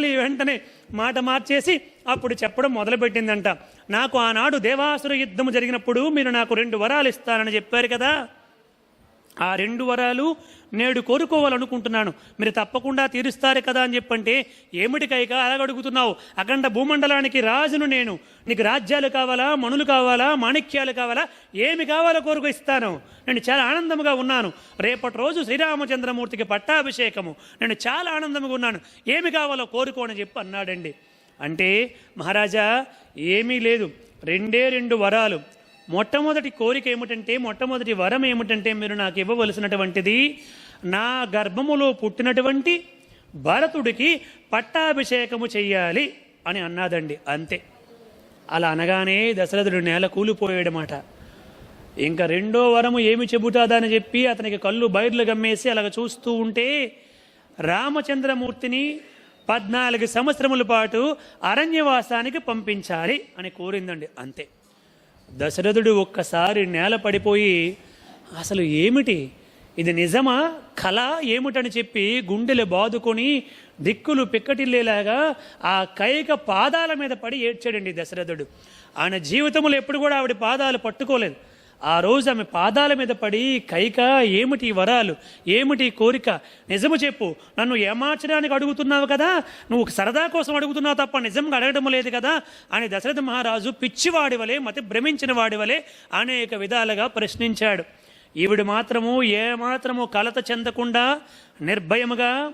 తల్లి వెంటనే మాట మార్చేసి అప్పుడు చెప్పడం మొదలుపెట్టిందంట. నాకు ఆనాడు దేవాసుర యుద్ధము జరిగినప్పుడు మీరు నాకు రెండు వరాలు ఇస్తానని చెప్పారు కదా? ఆ రెండు వరాలు నేడు కోరుకోవాలనుకుంటున్నాను. మీరు తప్పకుండా తీరుస్తారు కదా అని చెప్పంటే ఏమిటి కైక అలాగడుగుతున్నావు అఖండ భూమండలానికి రాజును నేను. నీకు రాజ్యాలు కావాలా మనులు కావాలా మాణిక్యాలు కావాలా ఏమి కావాలో కోరుకు ఇస్తాను. నేను చాలా ఆనందంగా ఉన్నాను. రేపటి రోజు శ్రీరామచంద్రమూర్తికి పట్టాభిషేకము. నేను చాలా ఆనందంగా ఉన్నాను. ఏమి కావాలో కోరుకోని చెప్పి అన్నాడండి. అంటే మహారాజా ఏమీ లేదు. రెండే రెండు వరాలు. మొట్టమొదటి కోరిక ఏమిటంటే మొట్టమొదటి వరం ఏమిటంటే మీరు నాకు ఇవ్వవలసినటువంటిది నా గర్భములో పుట్టినటువంటి భరతుడికి పట్టాభిషేకము చెయ్యాలి అని అన్నాదండి అంతే. అలా అనగానే దశరథుడు నేల కూలిపోయాడమాట. ఇంకా రెండో వరము ఏమి చెబుతాదని చెప్పి అతనికి కళ్ళు బయర్లు గమ్మేసి అలాగ చూస్తూ ఉంటే రామచంద్రమూర్తిని పద్నాలుగు సంవత్సరముల పాటు అరణ్యవాసానికి పంపించాలి అని కోరిందండి అంతే. దశరథుడు ఒక్కసారి నేల పడిపోయి అసలు ఏమిటి? ఇది నిజమా? కళ ఏమిటని చెప్పి గుండెలు బాదుకొని దిక్కులు పిక్కటిల్లేలాగా ఆ కైక పాదాల మీద పడి ఏడ్చాడండి దశరథుడు. ఆయన జీవితంలో ఎప్పుడు కూడా ఆవిడ పాదాలు పట్టుకోలేదు. ఆ రోజు ఆమె పాదాల మీద పడి కైక ఏమిటి వరాలు? ఏమిటి కోరిక? నిజము చెప్పు. నన్ను ఏమార్చడానికి అడుగుతున్నావు కదా? నువ్వు సరదా కోసం అడుగుతున్నావు తప్ప నిజంగా అడగడం లేదు కదా? అని దశరథ మహారాజు పిచ్చివాడి వలె మతి భ్రమించిన వాడి వలె అనేక విధాలుగా ప్రశ్నించాడు. ఈవిడ మాత్రము ఏమాత్రము కలత చెందకుండా నిర్భయముగా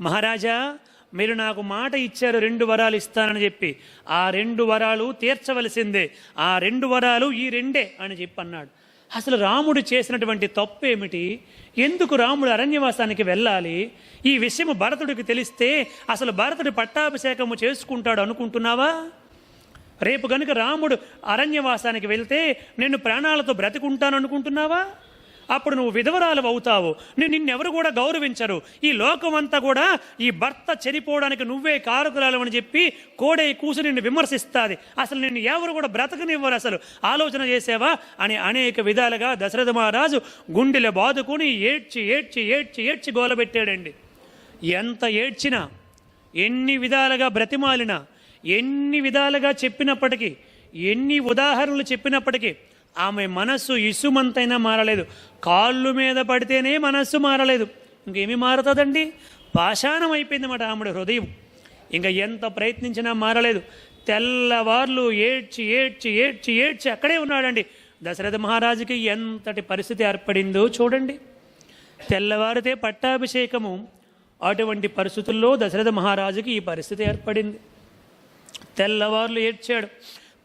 మహారాజా మీరు నాకు మాట ఇచ్చారు రెండు వరాలు ఇస్తానని చెప్పి. ఆ రెండు వరాలు తీర్చవలసిందే. ఆ రెండు వరాలు ఈ రెండే అని చెప్పి అన్నాడు అసలు రాముడు చేసినటువంటి తప్పు ఏమిటి ఎందుకు రాముడు అరణ్యవాసానికి వెళ్ళాలి? ఈ విషయం భరతుడికి తెలిస్తే అసలు భరతుడు పట్టాభిషేకము చేసుకుంటాడు అనుకుంటున్నావా? రేపు కనుక రాముడు అరణ్యవాసానికి వెళ్తే నేను ప్రాణాలతో బ్రతికుంటాను అనుకుంటున్నావా? అప్పుడు నువ్వు విధవరాలు అవుతావు. నేను నిన్నెవరు కూడా గౌరవించరు. ఈ లోకమంతా కూడా ఈ భర్త చనిపోవడానికి నువ్వే కారకురాలు అని చెప్పి కోడే కూసి నిన్ను విమర్శిస్తుంది. అసలు నిన్ను ఎవరు కూడా బ్రతకనివ్వరు అసలు. ఆలోచన చేసేవా? అని అనేక విధాలుగా దశరథ మహారాజు గుండెలు బాదుకుని ఏడ్చి ఏడ్చి ఏడ్చి ఏడ్చి గోలబెట్టాడండి ఎంత ఏడ్చినా ఎన్ని విధాలుగా బ్రతిమాలినా ఎన్ని విధాలుగా చెప్పినప్పటికీ ఎన్ని ఉదాహరణలు చెప్పినప్పటికీ ఆమె మనస్సు ఇసుమంతైనా మారలేదు. కాళ్ళు మీద పడితేనే మనస్సు మారలేదు. ఇంకేమి మారుతుందండి? పాషాణం అయిపోయిందన్నమాట ఆమె హృదయం. ఇంకా ఎంత ప్రయత్నించినా మారలేదు. తెల్లవార్లు ఏడ్చి ఏడ్చి ఏడ్చి ఏడ్చి అక్కడే ఉన్నాడండి. దశరథ మహారాజుకి ఎంతటి పరిస్థితి ఏర్పడిందో చూడండి. తెల్లవారితే పట్టాభిషేకము. అటువంటి పరిస్థితుల్లో దశరథ మహారాజుకి ఈ పరిస్థితి ఏర్పడింది. తెల్లవార్లు ఏడ్చాడు.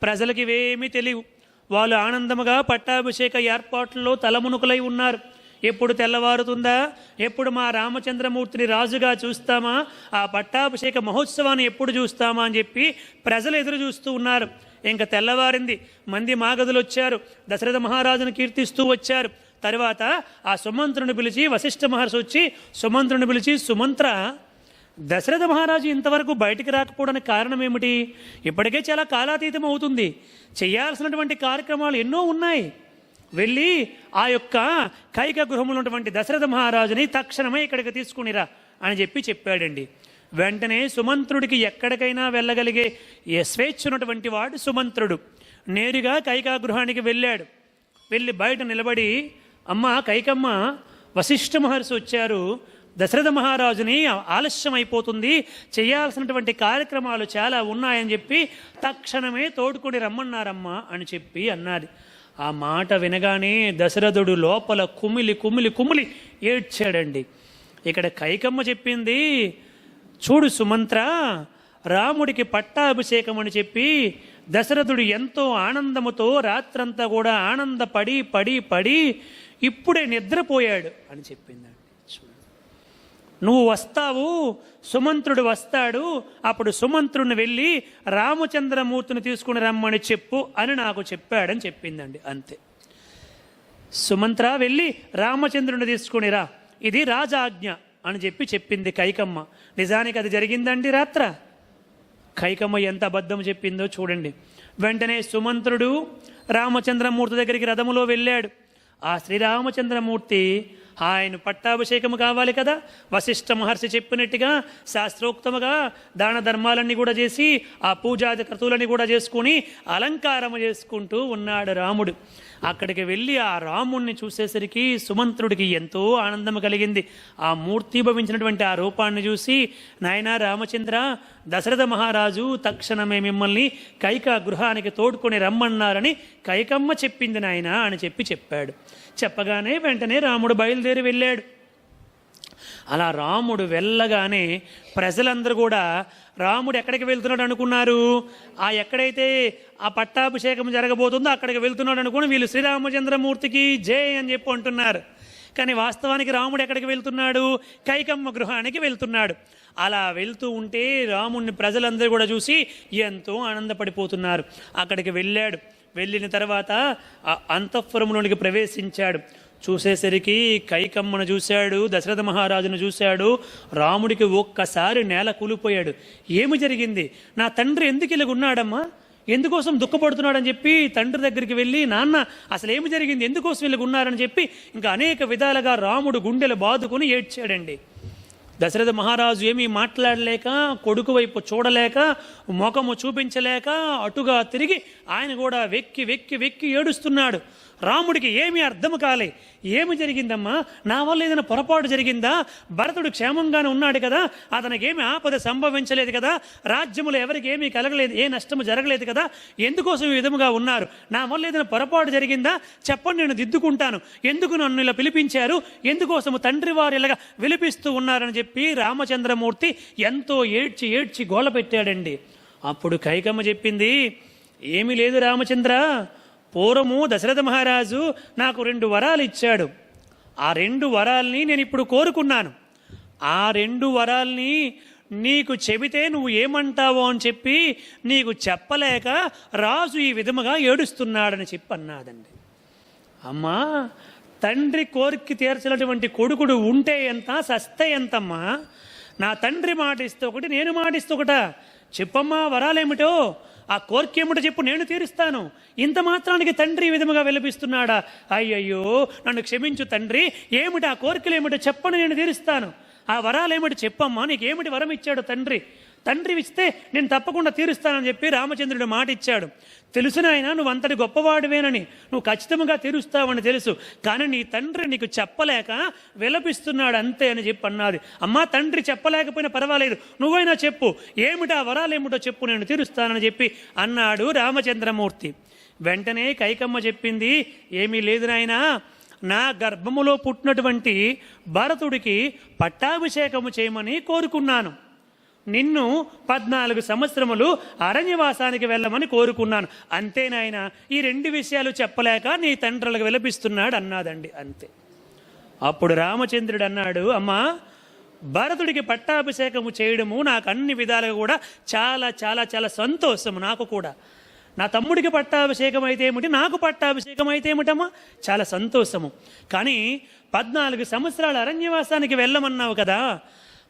ప్రజలకి ఇవేమీ తెలియవు. వాళ్ళు ఆనందముగా పట్టాభిషేక ఏర్పాట్లలో తలమునుకులై ఉన్నారు. ఎప్పుడు తెల్లవారుతుందా? ఎప్పుడు మా రామచంద్రమూర్తిని రాజుగా చూస్తామా? ఆ పట్టాభిషేక మహోత్సవాన్ని ఎప్పుడు చూస్తామా అని చెప్పి ప్రజలు ఎదురు చూస్తూ ఉన్నారు. ఇంకా తెల్లవారింది. మంది మాగదులు వచ్చారు. దశరథ మహారాజును కీర్తిస్తూ వచ్చారు. తర్వాత ఆ సుమంత్రుని పిలిచి వశిష్ఠ మహర్షి వచ్చి సుమంత్రుని పిలిచి సుమంత్ర దశరథ మహారాజు ఇంతవరకు బయటికి రాకపోవడానికి కారణం ఏమిటి? ఇప్పటికే చాలా కాలాతీతం అవుతుంది. చేయాల్సినటువంటి కార్యక్రమాలు ఎన్నో ఉన్నాయి. వెళ్ళి ఆ యొక్క కైక గృహంలో ఉన్నటువంటి దశరథ మహారాజుని తక్షణమే ఇక్కడికి తీసుకునిరా అని చెప్పి చెప్పాడండి. వెంటనే సుమంత్రుడికి ఎక్కడికైనా వెళ్ళగలిగే స్వేచ్ఛ ఉన్నటువంటి వాడు సుమంత్రుడు. నేరుగా కైకా గృహానికి వెళ్ళాడు. వెళ్ళి బయట నిలబడి అమ్మ కైకమ్మ వశిష్ఠ మహర్షి వచ్చారు. దశరథ మహారాజుని ఆలస్యం అయిపోతుంది చేయాల్సినటువంటి కార్యక్రమాలు చాలా ఉన్నాయని చెప్పి తక్షణమే తోడుకొని రమ్మన్నారమ్మా అని చెప్పి అన్నది. ఆ మాట వినగానే దశరథుడు లోపల కుమిలి కుమిలి కుమిలి ఏడ్చాడండి. ఇక్కడ కైకమ్మ చెప్పింది చూడు సుమంత్ర రాముడికి పట్టాభిషేకం అని చెప్పి దశరథుడు ఎంతో ఆనందముతో రాత్రంతా కూడా ఆనందపడి పడి పడి ఇప్పుడే నిద్రపోయాడు అని చెప్పిందండి. నువ్వు వస్తావు సుమంత్రుడు వస్తాడు అప్పుడు సుమంత్రుని వెళ్ళి రామచంద్రమూర్తిని తీసుకుని రమ్మని చెప్పు అని నాకు చెప్పాడని చెప్పిందండి అంతే. సుమంత్ర వెళ్ళి రామచంద్రుని తీసుకునిరా ఇది రాజాజ్ఞ అని చెప్పి చెప్పింది కైకమ్మ. నిజానికి అది జరిగిందండి రాత్ర? కైకమ్మ ఎంత అబద్ధం చెప్పిందో చూడండి. వెంటనే సుమంత్రుడు రామచంద్రమూర్తి దగ్గరికి రథములో వెళ్ళాడు. ఆ శ్రీరామచంద్రమూర్తి ఆయన పట్టాభిషేకము కావాలి కదా. వశిష్ఠ మహర్షి చెప్పినట్టుగా శాస్త్రోక్తముగా దాన ధర్మాలన్నీ కూడా చేసి ఆ పూజాది క్రతువులన్నీ కూడా చేసుకుని అలంకారము చేసుకుంటూ ఉన్నాడు రాముడు. అక్కడికి వెళ్ళి ఆ రాముణ్ణి చూసేసరికి సుమంత్రుడికి ఎంతో ఆనందం కలిగింది. ఆ మూర్తిభవించినటువంటి ఆ రూపాన్ని చూసి నాయనా రామచంద్ర దశరథ మహారాజు తక్షణమే మిమ్మల్ని కైక గృహానికి తోడుకొని రమ్మన్నారని కైకమ్మ చెప్పింది నాయన అని చెప్పి చెప్పాడు. చెప్పగానే వెంటనే రాముడు బయలుదేరి వెళ్ళాడు. అలా రాముడు వెళ్ళగానే ప్రజలందరూ కూడా రాముడు ఎక్కడికి వెళ్తున్నాడు అనుకున్నారు? ఆ ఎక్కడైతే ఆ పట్టాభిషేకం జరగబోతుందో అక్కడికి వెళ్తున్నాడు అనుకుని వీళ్ళు శ్రీరామచంద్రమూర్తికి జే అని చెప్పి అంటున్నారు. కానీ వాస్తవానికి రాముడు ఎక్కడికి వెళ్తున్నాడు? కైకమ్మ గృహానికి వెళ్తున్నాడు. అలా వెళ్తూ ఉంటే రాముడిని ప్రజలందరూ కూడా చూసి ఎంతో ఆనందపడిపోతున్నారు. అక్కడికి వెళ్ళాడు. వెళ్ళిన తర్వాత ఆ అంతఃపురంలోనికి ప్రవేశించాడు. చూసేసరికి కైకమ్మను చూశాడు దశరథ మహారాజును చూశాడు రాముడికి ఒక్కసారి నేల కూలిపోయాడు. ఏమి జరిగింది? నా తండ్రి ఎందుకు ఇలాగ ఉన్నాడమ్మా? ఎందుకోసం దుఃఖపడుతున్నాడని చెప్పి తండ్రి దగ్గరికి వెళ్ళి నాన్న అసలు ఏమి జరిగింది? ఎందుకోసం వీళ్ళకి ఉన్నారని చెప్పి ఇంకా అనేక విధాలుగా రాముడు గుండెలు బాదుకొని ఏడ్చాడండి. దశరథ మహారాజు ఏమీ మాట్లాడలేక కొడుకు వైపు చూడలేక ముఖము చూపించలేక అటుగా తిరిగి ఆయన కూడా వెక్కి వెక్కి వెక్కి ఏడుస్తున్నాడు. రాముడికి ఏమీ అర్థం కాలే. ఏమి జరిగిందమ్మా? నా వల్ల ఏదైనా పొరపాటు జరిగిందా? భరతుడు క్షేమంగానే ఉన్నాడు కదా. అతనికి ఏమి ఆపద సంభవించలేదు కదా. రాజ్యములు ఎవరికి ఏమీ కలగలేదు ఏ నష్టము జరగలేదు కదా. ఎందుకోసం ఈ విధముగా ఉన్నారు? నా వల్ల ఏదైనా పొరపాటు జరిగిందా? చెప్పండి నేను దిద్దుకుంటాను. ఎందుకు నన్ను ఇలా పిలిపించారు? ఎందుకోసము తండ్రి వారు ఇలాగా విలిపిస్తూ ఉన్నారని చెప్పి రామచంద్రమూర్తి ఎంతో ఏడ్చి ఏడ్చి గోల పెట్టాడండి. అప్పుడు కైకమ్మ చెప్పింది ఏమీ లేదు రామచంద్ర. పూర్వము దశరథ మహారాజు నాకు రెండు వరాలు ఇచ్చాడు. ఆ రెండు వరాల్ని నేను ఇప్పుడు కోరుకున్నాను. ఆ రెండు వరాల్ని నీకు చెబితే నువ్వు ఏమంటావో అని చెప్పి నీకు చెప్పలేక రాజు ఈ విధముగా ఏడుస్తున్నాడని చెప్పి అన్నాడండి అమ్మా తండ్రి కోరిక తీర్చినటువంటి కొడుకుడు ఉంటే ఎంత సస్తే ఎంతమ్మా? నా తండ్రి మాట ఇస్తే ఒకటి నేను మాట ఇస్తే ఒకటా. చెప్పమ్మా వరాలేమిటో? ఆ కోరిక ఏమిటో చెప్పు నేను తీరుస్తాను. ఇంత మాత్రానికి తండ్రి ఈ విధముగా విలపిస్తున్నాడా? అయ్యయ్యో నన్ను క్షమించు తండ్రి. ఏమిటి ఆ కోరికలు ఏమిటో చెప్పని నేను తీరుస్తాను. ఆ వరాలు ఏమిటి చెప్పమ్మా? నీకేమిటి వరం ఇచ్చాడు తండ్రి? తండ్రి ఇస్తే నేను తప్పకుండా తీరుస్తానని చెప్పి రామచంద్రుడు మాట ఇచ్చాడు తెలుసు నాయన నువ్వు అంతటి గొప్పవాడివేనని. నువ్వు ఖచ్చితంగా తీరుస్తావని తెలుసు. కానీ నీ తండ్రి నీకు చెప్పలేక విలపిస్తున్నాడు అంతే అని చెప్పి అన్నది. అమ్మా తండ్రి చెప్పలేకపోయినా పర్వాలేదు. నువ్వైనా చెప్పు. ఏమిటా వరాలు ఏమిటో చెప్పు. నేను తీరుస్తానని చెప్పి అన్నాడు రామచంద్రమూర్తి. వెంటనే కైకమ్మ చెప్పింది ఏమీ లేదు నాయనా. నా గర్భములో పుట్టినటువంటి భరతుడికి పట్టాభిషేకము చేయమని కోరుకున్నాను. నిన్ను పద్నాలుగు సంవత్సరములు అరణ్యవాసానికి వెళ్ళమని కోరుకున్నాను. అంతే నాయన ఈ రెండు విషయాలు చెప్పలేక నీ తండ్రులకు విలపిస్తున్నాడు అన్నాదండి అంతే. అప్పుడు రామచంద్రుడు అన్నాడు అమ్మా భరతుడికి పట్టాభిషేకము చేయడము నాకు అన్ని విధాలుగా కూడా చాలా చాలా చాలా సంతోషము నాకు కూడా. నా తమ్ముడికి పట్టాభిషేకం అయితే ఏమిటి? నాకు పట్టాభిషేకం అయితే ఏమిటమ్మా? చాలా సంతోషము. కానీ పద్నాలుగు సంవత్సరాల అరణ్యవాసానికి వెళ్ళమన్నావు కదా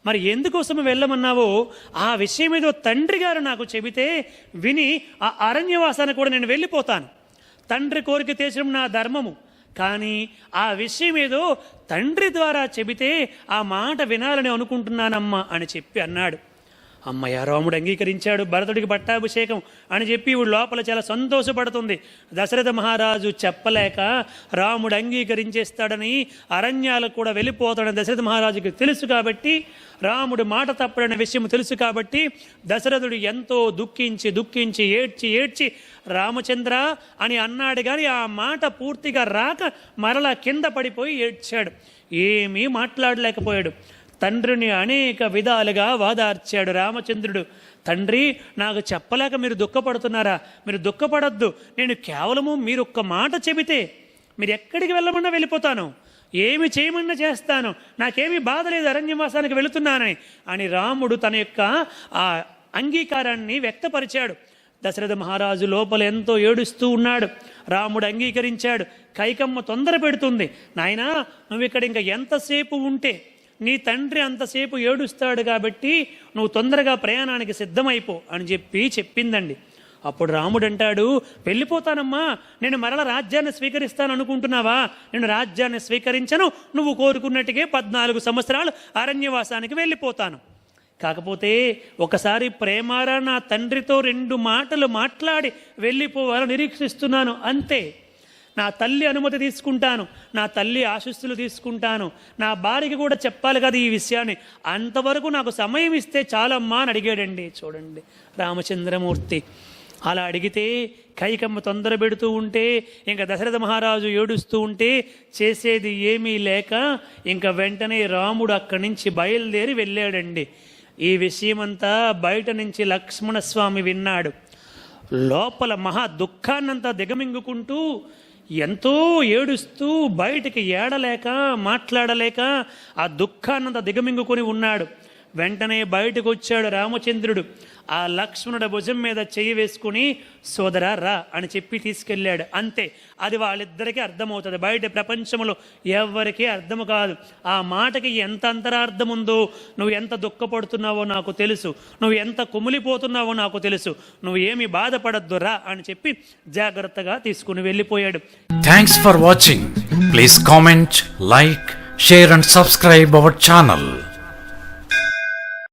మరి ఎందుకోసం వెళ్ళమన్నావో ఆ విషయం ఏదో తండ్రి గారు నాకు చెబితే విని ఆ అరణ్యవాసానికి కూడా నేను వెళ్ళిపోతాను. తండ్రి కోరిక తీర్చడం నా ధర్మము. కానీ ఆ విషయం ఏదో తండ్రి ద్వారా చెబితే ఆ మాట వినాలని అనుకుంటున్నానమ్మా అని చెప్పి అన్నాడు. అమ్మయ్య రాముడు అంగీకరించాడు భరతుడికి పట్టాభిషేకం అని చెప్పి ఇవి లోపల చాలా సంతోషపడుతుంది. దశరథ మహారాజు చెప్పలేక రాముడు అంగీకరించేస్తాడని అరణ్యాలకు కూడా వెళ్ళిపోతాడని దశరథ మహారాజుకి తెలుసు కాబట్టి రాముడు మాట తప్పడనే విషయం తెలుసు కాబట్టి దశరథుడు ఎంతో దుఃఖించి దుఃఖించి ఏడ్చి ఏడ్చి రామచంద్ర అని అన్నాడు కానీ ఆ మాట పూర్తిగా రాక మరలా కింద పడిపోయి ఏడ్చాడు. ఏమీ మాట్లాడలేకపోయాడు. తండ్రిని అనేక విధాలుగా వాదార్చాడు రామచంద్రుడు. తండ్రి నాకు చెప్పలేక మీరు దుఃఖపడుతున్నారా? మీరు దుఃఖపడద్దు. నేను కేవలము మీరు ఒక్క మాట చెబితే మీరు ఎక్కడికి వెళ్ళమన్నా వెళ్ళిపోతాను. ఏమి చేయమన్నా చేస్తాను. నాకేమీ బాధ లేదు అరణ్యవాసానికి వెళుతున్నానని. అని రాముడు తన యొక్క ఆ అంగీకారాన్ని వ్యక్తపరిచాడు. దశరథ మహారాజు లోపల ఎంతో ఏడుస్తూ ఉన్నాడు. రాముడు అంగీకరించాడు. కైకమ్మ తొందర పెడుతుంది. నాయనా నువ్వు ఇక్కడ ఇంకా ఎంతసేపు ఉంటే నీ తండ్రి అంతసేపు ఏడుస్తాడు కాబట్టి నువ్వు తొందరగా ప్రయాణానికి సిద్ధమైపో అని చెప్పి చెప్పిందండి. అప్పుడు రాముడు అంటాడు వెళ్ళిపోతానమ్మా. నేను మరల రాజ్యాన్ని స్వీకరిస్తాను అనుకుంటున్నావా నేను రాజ్యాన్ని స్వీకరించను. నువ్వు కోరుకున్నట్టుగా పద్నాలుగు సంవత్సరాలు అరణ్యవాసానికి వెళ్ళిపోతాను. కాకపోతే ఒకసారి ప్రేమారా నా తండ్రితో రెండు మాటలు మాట్లాడి వెళ్ళిపోవాలని నిరీక్షిస్తున్నాను. అంతే. నా తల్లి అనుమతి తీసుకుంటాను నా తల్లి ఆశీస్సులు తీసుకుంటాను నా భార్యకి కూడా చెప్పాలి కదా ఈ విషయాన్ని. అంతవరకు నాకు సమయం ఇస్తే చాలమ్మా అని అడిగాడండి. చూడండి రామచంద్రమూర్తి అలా అడిగితే కైకమ్మ తొందర పెడుతూ ఉంటే ఇంకా దశరథ మహారాజు ఏడుస్తూ ఉంటే చేసేది ఏమీ లేక ఇంకా వెంటనే రాముడు అక్కడి నుంచి బయలుదేరి వెళ్ళాడండి. ఈ విషయమంతా బయట నుంచి లక్ష్మణస్వామి విన్నాడు. లోపల మహా దుఃఖాన్నంతా దిగమింగుకుంటూ ఎంతో ఏడుస్తూ బయటికి ఏడలేక మాట్లాడలేక ఆ దుఃఖాన్నంత దిగమింగుకొని ఉన్నాడు. వెంటనే బయటకు వచ్చాడు రామచంద్రుడు. ఆ లక్ష్మణుడి భుజం మీద చెయ్యి వేసుకుని సోదరా రా అని చెప్పి తీసుకెళ్ళాడు. అంతే. అది వాళ్ళిద్దరికీ అర్థమవుతుంది. బయట ప్రపంచంలో ఎవరికీ అర్థము కాదు. ఆ మాటకి ఎంత అంతరార్థం ఉందో నువ్వు ఎంత దుఃఖపడుతున్నావో నాకు తెలుసు. నువ్వు ఎంత కుమిలిపోతున్నావో నాకు తెలుసు. నువ్వు ఏమి బాధపడద్దు రా అని చెప్పి జాగ్రత్తగా తీసుకుని వెళ్ళిపోయాడు. Thanks for watching please comment like share and subscribe our channel